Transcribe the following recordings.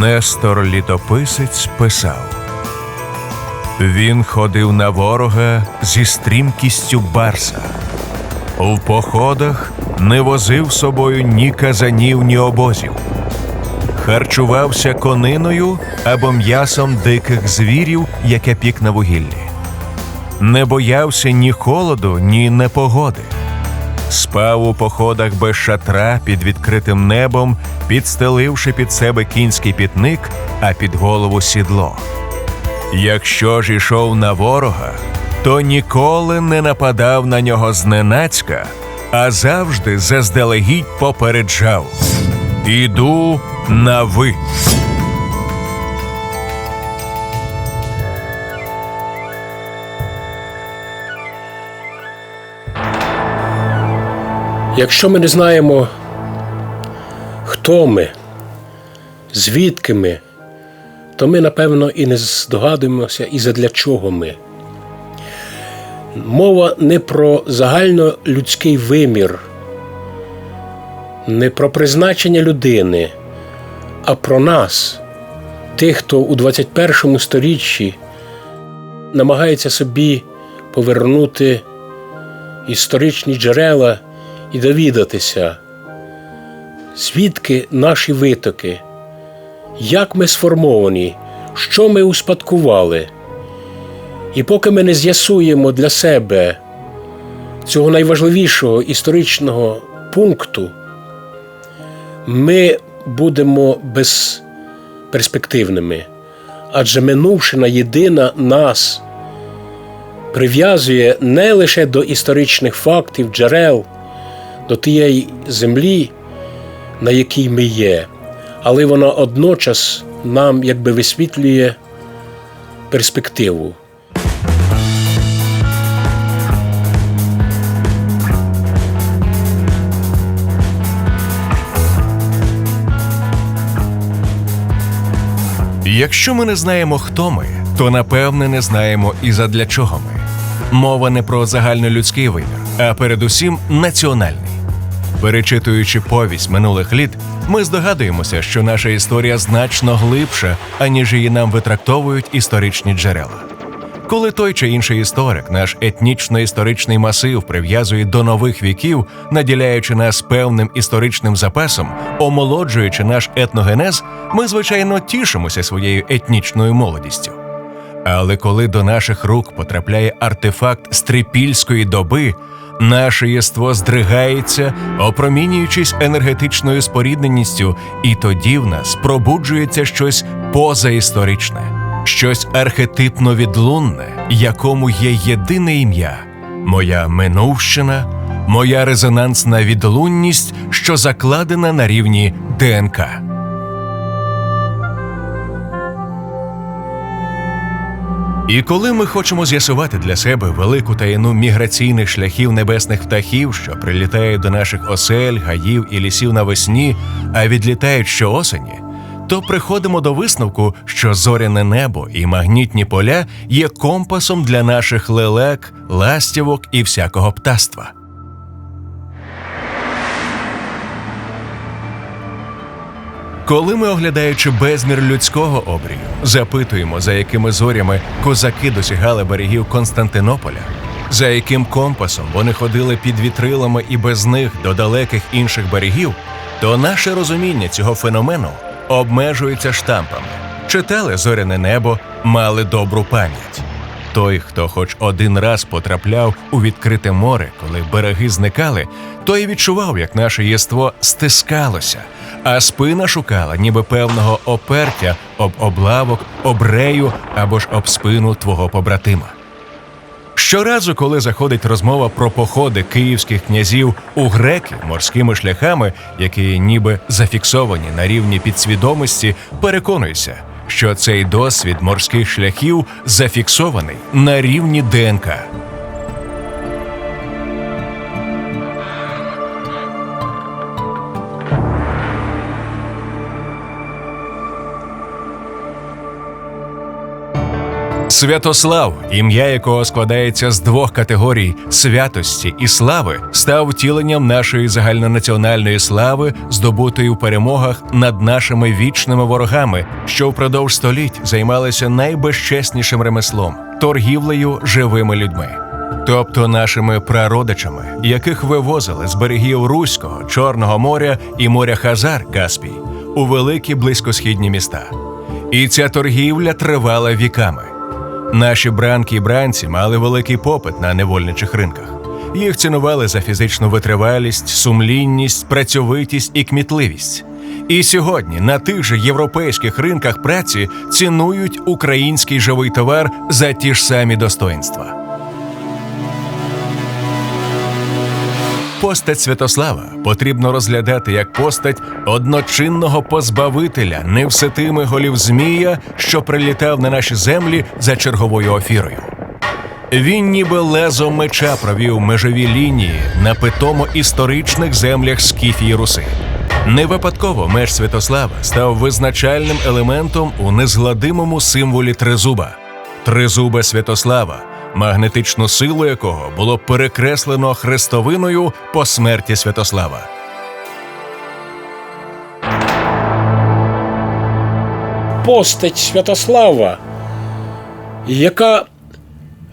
Нестор літописець писав. Він ходив на ворога зі стрімкістю барса. В походах не возив собою ні казанів, ні обозів. Харчувався кониною або м'ясом диких звірів, яке пік на вугіллі. Не боявся ні холоду, ні непогоди. Спав у походах без шатра під відкритим небом, підстеливши під себе кінський пітник, а під голову сідло. Якщо ж ішов на ворога, то ніколи не нападав на нього зненацька, а завжди заздалегідь попереджав Іду на ви. Якщо ми не знаємо, хто ми, звідки ми, то ми, напевно, і не здогадуємося, і задля чого ми. Мова не про загальнолюдський вимір, не про призначення людини, а про нас, тих, хто у 21 сторіччі намагається собі повернути історичні джерела і довідатися, звідки наші витоки, як ми сформовані, що ми успадкували. І поки ми не з'ясуємо для себе цього найважливішого історичного пункту, ми будемо безперспективними, адже минувшина єдина нас прив'язує не лише до історичних фактів, джерел, до тієї землі, на якій ми є, але вона одночас нам якби висвітлює перспективу. Якщо ми не знаємо, хто ми, то напевне не знаємо і задля чого ми. Мова не про загальнолюдський вимір, а передусім національний. Перечитуючи повість минулих літ, ми здогадуємося, що наша історія значно глибша, аніж її нам витрактовують історичні джерела. Коли той чи інший історик, наш етнічно-історичний масив прив'язує до нових віків, наділяючи нас певним історичним запасом, омолоджуючи наш етногенез, ми звичайно тішимося своєю етнічною молодістю. Але коли до наших рук потрапляє артефакт стрипільської доби, наше єство здригається, опромінюючись енергетичною спорідненістю, і тоді в нас пробуджується щось позаісторичне, щось архетипно відлунне, якому є єдине ім'я моя минувщина, моя резонансна відлунність, що закладена на рівні ДНК. І коли ми хочемо з'ясувати для себе велику таїну міграційних шляхів небесних птахів, що прилітають до наших осель, гаїв і лісів навесні, а відлітають щоосені, то приходимо до висновку, що зоряне небо і магнітні поля є компасом для наших лелек, ластівок і всякого птаства. Коли ми, оглядаючи безмір людського обрію, запитуємо, за якими зорями козаки досягали берегів Константинополя, за яким компасом вони ходили під вітрилами і без них до далеких інших берегів, то наше розуміння цього феномену обмежується штампами. Читали зоряне небо, мали добру пам'ять. Той, хто хоч один раз потрапляв у відкрите море, коли береги зникали, той відчував, як наше єство стискалося, а спина шукала, ніби певного опертя об облавок, об рею або ж об спину твого побратима. Щоразу, коли заходить розмова про походи київських князів у греки морськими шляхами, які ніби зафіксовані на рівні підсвідомості, переконуйся, що цей досвід морських шляхів зафіксований на рівні ДНК. Святослав, ім'я якого складається з двох категорій святості і слави, став втіленням нашої загальнонаціональної слави, здобутої у перемогах над нашими вічними ворогами, що впродовж століть займалися найбезчеснішим ремеслом торгівлею живими людьми. Тобто нашими прародичами, яких вивозили з берегів Руського, Чорного моря і моря Хазар Каспій у великі близькосхідні міста. І ця торгівля тривала віками. Наші бранки і бранці мали великий попит на невольничих ринках. Їх цінували за фізичну витривалість, сумлінність, працьовитість і кмітливість. І сьогодні на тих же європейських ринках праці цінують український живий товар за ті ж самі достоинства. Постать Святослава потрібно розглядати як постать одночинного позбавителя невситими голів Змія, що прилітав на наші землі за черговою офірою. Він ніби лезо меча провів межові лінії на питомо історичних землях Скіфії Руси. Не випадково меч Святослава став визначальним елементом у незгладимому символі тризуба. Тризуба Святослава, магнетичну силу якого було перекреслено хрестовиною по смерті Святослава. Постать Святослава, яка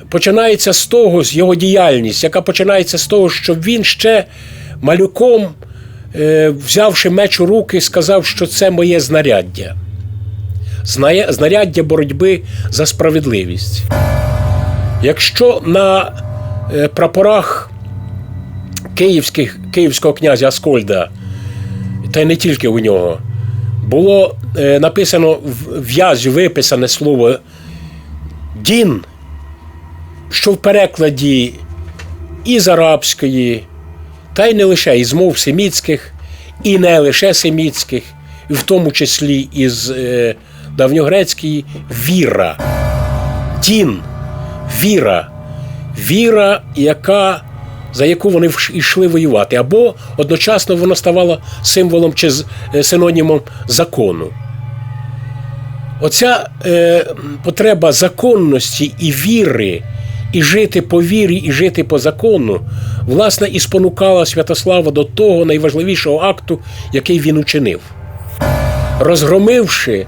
починається з того, з його діяльність, яка починається з того, що він ще малюком, е, взявши меч у руки, сказав, що це моє знаряддя. Знаряддя боротьби за справедливість. Якщо на е, прапорах київських, київського князя Аскольда, та й не тільки у нього, було е, написано в в'язі виписане слово Дін, що в перекладі і з арабської, та й не лише із мов семітських, і не лише семітських, в тому числі із е, давньогрецької віра. Дін, віра, віра, яка, за яку вони йшли воювати, або одночасно воно ставало символом чи е, синонімом закону. Оця е, потреба законності і віри, і жити по вірі, і жити по закону, власне, і спонукала Святослава до того найважливішого акту, який він учинив. Розгромивши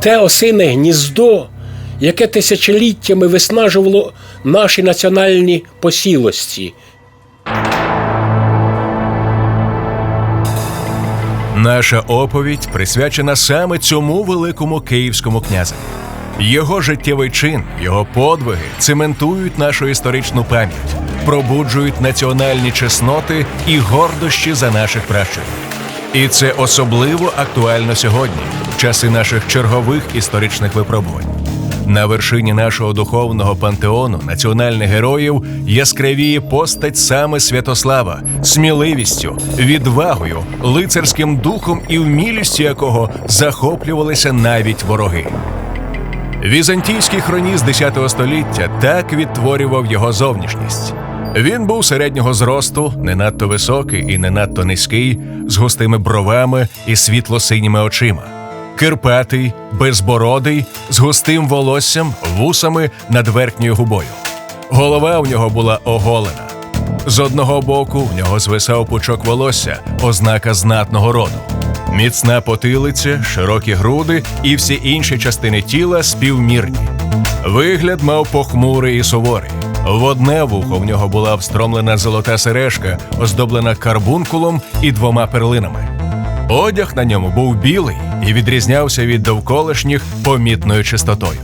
те осине гніздо, яке тисячоліттями виснажувало наші національні посілості. Наша оповідь присвячена саме цьому великому київському князеві. Його життєвий чин, його подвиги цементують нашу історичну пам'ять, пробуджують національні чесноти і гордощі за наших пращурів. І це особливо актуально сьогодні, в часи наших чергових історичних випробувань. На вершині нашого духовного пантеону національних героїв яскравіє постать саме Святослава, сміливістю, відвагою, лицарським духом і вмілістю якого захоплювалися навіть вороги. Візантійський хроніст X століття так відтворював його зовнішність. Він був середнього зросту, не надто високий і не надто низький, з густими бровами і світло-синіми очима. Кирпатий, безбородий, з густим волоссям, вусами над верхньою губою. Голова у нього була оголена. З одного боку в нього звисав пучок волосся, ознака знатного роду. Міцна потилиця, широкі груди і всі інші частини тіла співмірні. Вигляд мав похмурий і суворий. В одне вухо в нього була встромлена золота сережка, оздоблена карбункулом і двома перлинами. Одяг на ньому був білий і відрізнявся від довколишніх помітною чистотою.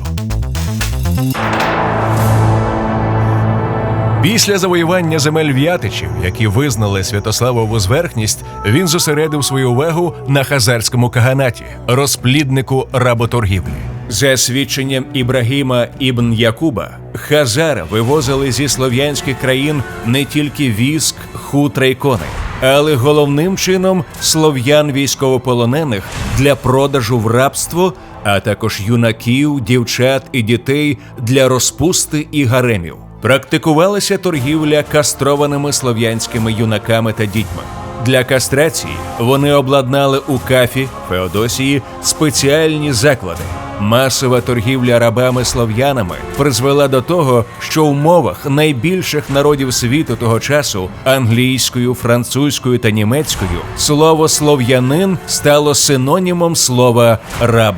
Після завоювання земель в'ятичів, які визнали Святославову зверхність, він зосередив свою увагу на хазарському каганаті, розпліднику работоргівлі. За свідченням Ібрагіма ібн Якуба, хазара вивозили зі слов'янських країн не тільки віск, хутра й коней, але головним чином слов'ян військовополонених для продажу в рабство, а також юнаків, дівчат і дітей для розпусти і гаремів. Практикувалася торгівля кастрованими слов'янськими юнаками та дітьми. Для кастрації вони обладнали у Кафі, Феодосії спеціальні заклади, Масова торгівля рабами-слов'янами призвела до того, що в мовах найбільших народів світу того часу англійською, французькою та німецькою слово слов'янин стало синонімом слова раб.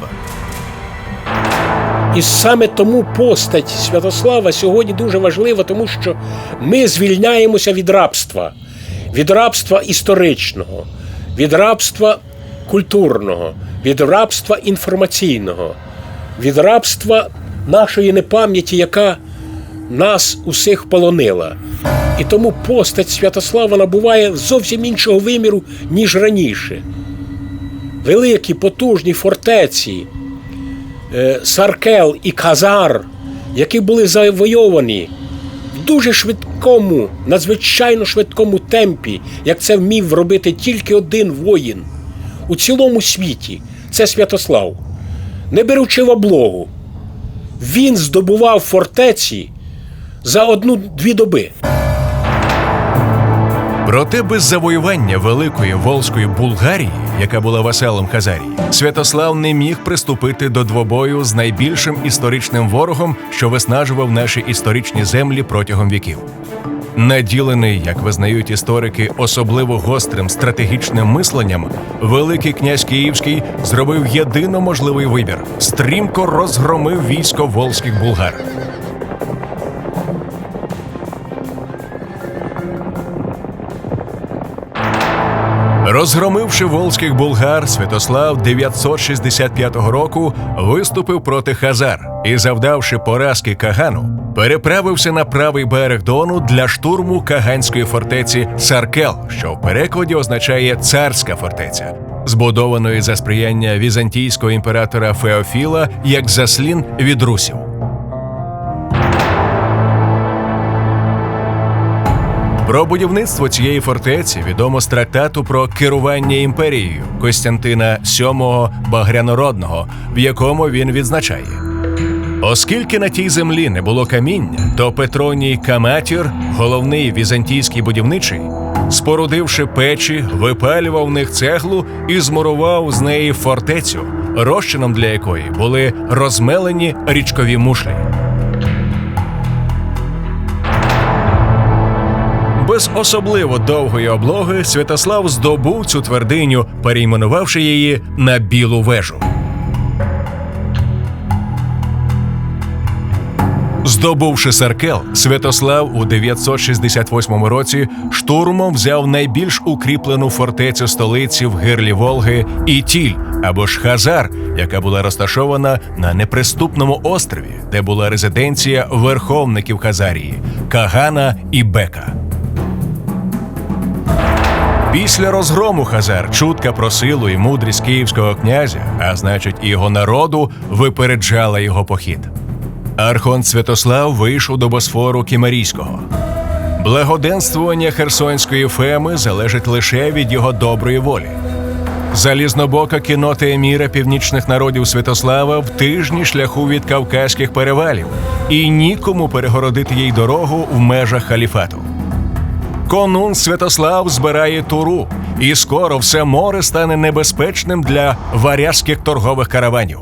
І саме тому постать Святослава сьогодні дуже важлива, тому що ми звільняємося від рабства, від рабства історичного, від рабства культурного, від рабства інформаційного, від рабства нашої непам'яті, яка нас усіх полонила. І тому постать Святослава набуває зовсім іншого виміру, ніж раніше. Великі потужні фортеці, е, Саркел і Казар, які були завойовані в дуже швидкому, надзвичайно швидкому темпі, як це вмів робити тільки один воїн у цілому світі це Святослав. Не беручи в облогу, він здобував фортеці за одну-дві доби. Проте без завоювання великої Волзької Булгарії, яка була васелом Хазарії, Святослав не міг приступити до двобою з найбільшим історичним ворогом, що виснажував наші історичні землі протягом віків. Наділений, як визнають історики, особливо гострим стратегічним мисленням, Великий князь Київський зробив єдино можливий вибір: стрімко розгромив військо волзьких булгар. Розгромивши волзьких булгар, Святослав 965 року виступив проти Хазар і, завдавши поразки Кагану, переправився на правий берег Дону для штурму каганської фортеці Саркел, що в перекладі означає царська фортеця, збудованої за сприяння візантійського імператора Феофіла як заслін від русів. Про будівництво цієї фортеці відомо з трактату про керування імперією Костянтина VII Багрянородного, в якому він відзначає. Оскільки на тій землі не було каміння, то Петроній Каматір, головний візантійський будівничий, спорудивши печі, випалював в них цеглу і змурував з неї фортецю, розчином для якої були розмелені річкові мушлі. Без особливо довгої облоги Святослав здобув цю твердиню, перейменувавши її на Білу вежу. Здобувши Саркел, Святослав у 968 році штурмом взяв найбільш укріплену фортецю столиці в гирлі Волги Ітіль або ж Хазар, яка була розташована на неприступному острові, де була резиденція верховників Хазарії Кагана і Бека. Після розгрому Хазар чутка про силу і мудрість київського князя, а значить і його народу, випереджала його похід. Архонт Святослав вийшов до Босфору Кімерійського. Благоденствування Херсонської феми залежить лише від його доброї волі. Залізнобока кінота еміра північних народів Святослава в тижні шляху від кавказьких перевалів, і нікому перегородити їй дорогу в межах халіфату. Конун Святослав збирає туру, і скоро все море стане небезпечним для варязьких торгових караванів.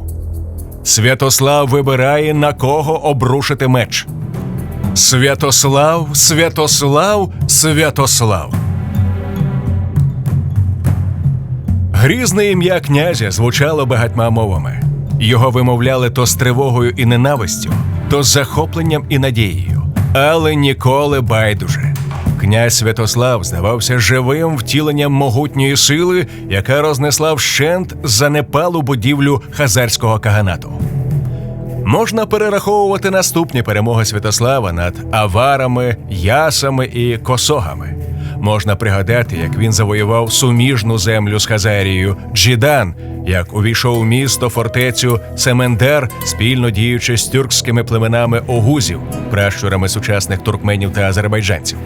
Святослав вибирає на кого обрушити меч. Святослав, Святослав, Святослав. Грізне ім'я князя звучало багатьма мовами. Його вимовляли то з тривогою і ненавистю, то з захопленням і надією, але ніколи байдуже. Князь Святослав здавався живим втіленням могутньої сили, яка рознесла вщент занепалу будівлю хазарського каганату. Можна перераховувати наступні перемоги Святослава над аварами, ясами і косогами. Можна пригадати, як він завоював суміжну землю з Хазарією Джідан, як увійшов у місто фортецю Семендер, спільно діючи з тюркськими племенами огузів, пращурами сучасних туркменів та азербайджанців.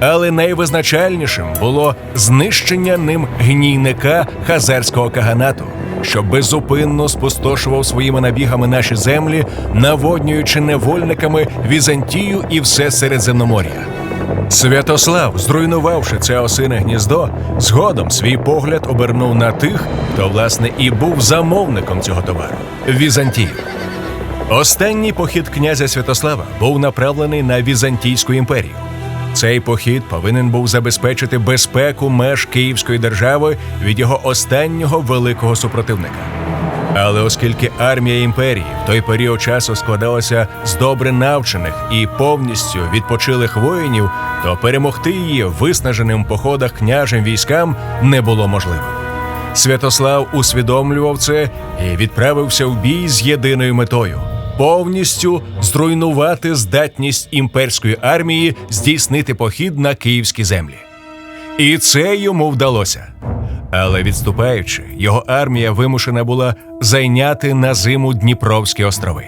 Але найвизначальнішим було знищення ним гнійника хазарського каганату, що безупинно спустошував своїми набігами наші землі, наводнюючи невольниками Візантію і все Середземномор'я. Святослав, зруйнувавши це осине гніздо, згодом свій погляд обернув на тих, хто власне і був замовником цього товару Візантію. Останній похід князя Святослава був направлений на Візантійську імперію. Цей похід повинен був забезпечити безпеку меж Київської держави від його останнього великого супротивника. Але оскільки армія імперії в той період часу складалася з добре навчених і повністю відпочилих воїнів, то перемогти її виснаженим в походах княжим військам не було можливо. Святослав усвідомлював це і відправився в бій з єдиною метою повністю зруйнувати здатність імперської армії здійснити похід на київські землі. І це йому вдалося. Але відступаючи, його армія вимушена була зайняти на зиму Дніпровські острови.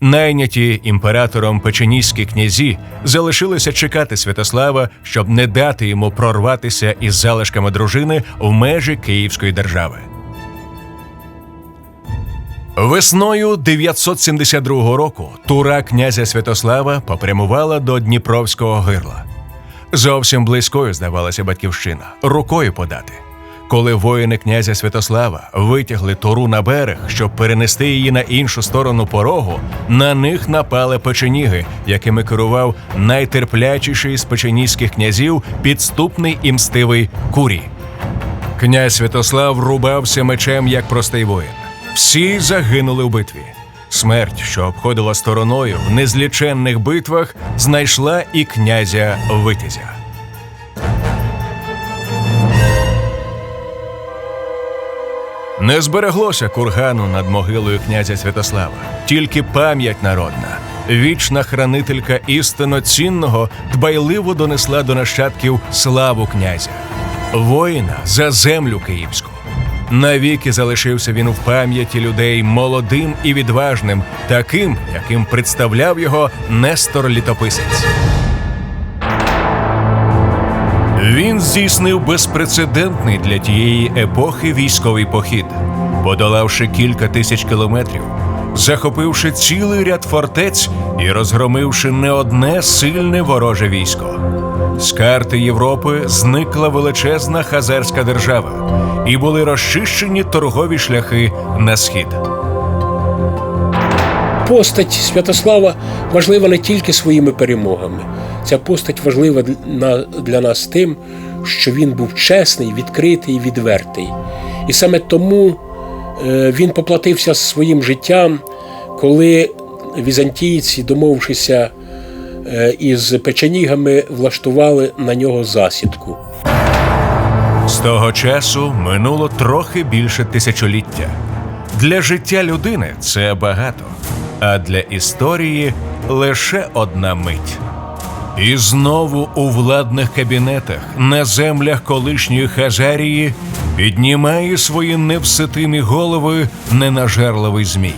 Найняті імператором печеніські князі залишилися чекати Святослава, щоб не дати йому прорватися із залишками дружини в межі Київської держави. Весною 972 року тура князя Святослава попрямувала до Дніпровського гирла. Зовсім близькою здавалася батьківщина, рукою подати. Коли воїни князя Святослава витягли туру на берег, щоб перенести її на іншу сторону порогу, на них напали печеніги, якими керував найтерплячіший з печеніських князів підступний і мстивий курі. Князь Святослав рубався мечем як простий воїн. Всі загинули в битві. Смерть, що обходила стороною в незліченних битвах, знайшла і князя Витязя. Не збереглося кургану над могилою князя Святослава, тільки пам'ять народна. Вічна хранителька істинно цінного дбайливо донесла до нащадків славу князя, воїна за землю київську. Навіки залишився він в пам'яті людей молодим і відважним, таким, яким представляв його Нестор Літописець. Він здійснив безпрецедентний для тієї епохи військовий похід, подолавши кілька тисяч кілометрів, захопивши цілий ряд фортець і розгромивши не одне сильне вороже військо. З карти Європи зникла величезна хазарська держава, і були розчищені торгові шляхи на схід. Постать Святослава важлива не тільки своїми перемогами. Ця постать важлива для- нас тим, що він був чесний, відкритий, відвертий. І саме тому е, він поплатився своїм життям, коли візантійці, домовившися е, із печенігами, влаштували на нього засідку. З того часу минуло трохи більше тисячоліття. Для життя людини це багато, а для історії лише одна мить. І знову у владних кабінетах на землях колишньої Хазарії піднімає свої невситимі голови ненажерливий змій.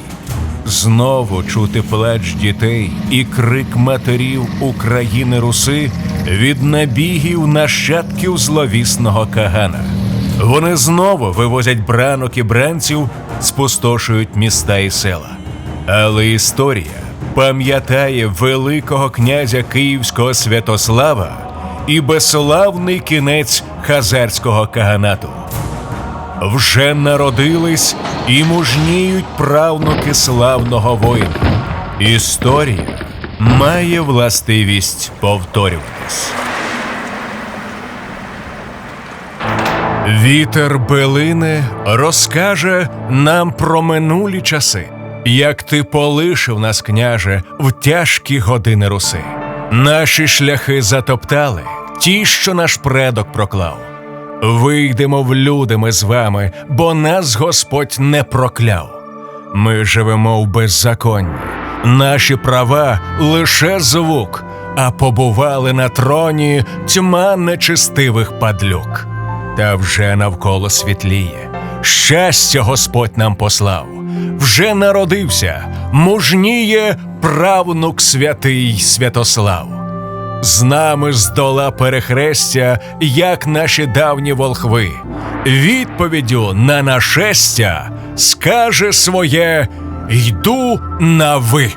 Знову чути плач дітей і крик матерів України Руси від набігів нащадків зловісного Кагана. Вони знову вивозять бранок і бранців, спустошують міста і села. Але історія пам'ятає великого князя Київського Святослава і безславний кінець хазарського каганату. Вже народились і мужніють правнуки славного воїна. Історія має властивість повторюватись. Вітер билини розкаже нам про минулі часи, як ти полишив нас, княже, в тяжкі години руси. Наші шляхи затоптали, ті, що наш предок проклав. Вийдемо в люди ми з вами, бо нас Господь не прокляв. Ми живемо в беззаконні, наші права лише звук, а побували на троні тьма нечистивих падлюк. Та вже навколо світліє, щастя Господь нам послав. Вже народився, мужніє правнук святий Святослав. З нами здола перехрестя, як наші давні волхви. Відповіддю на нашестя скаже своє Йду на ви.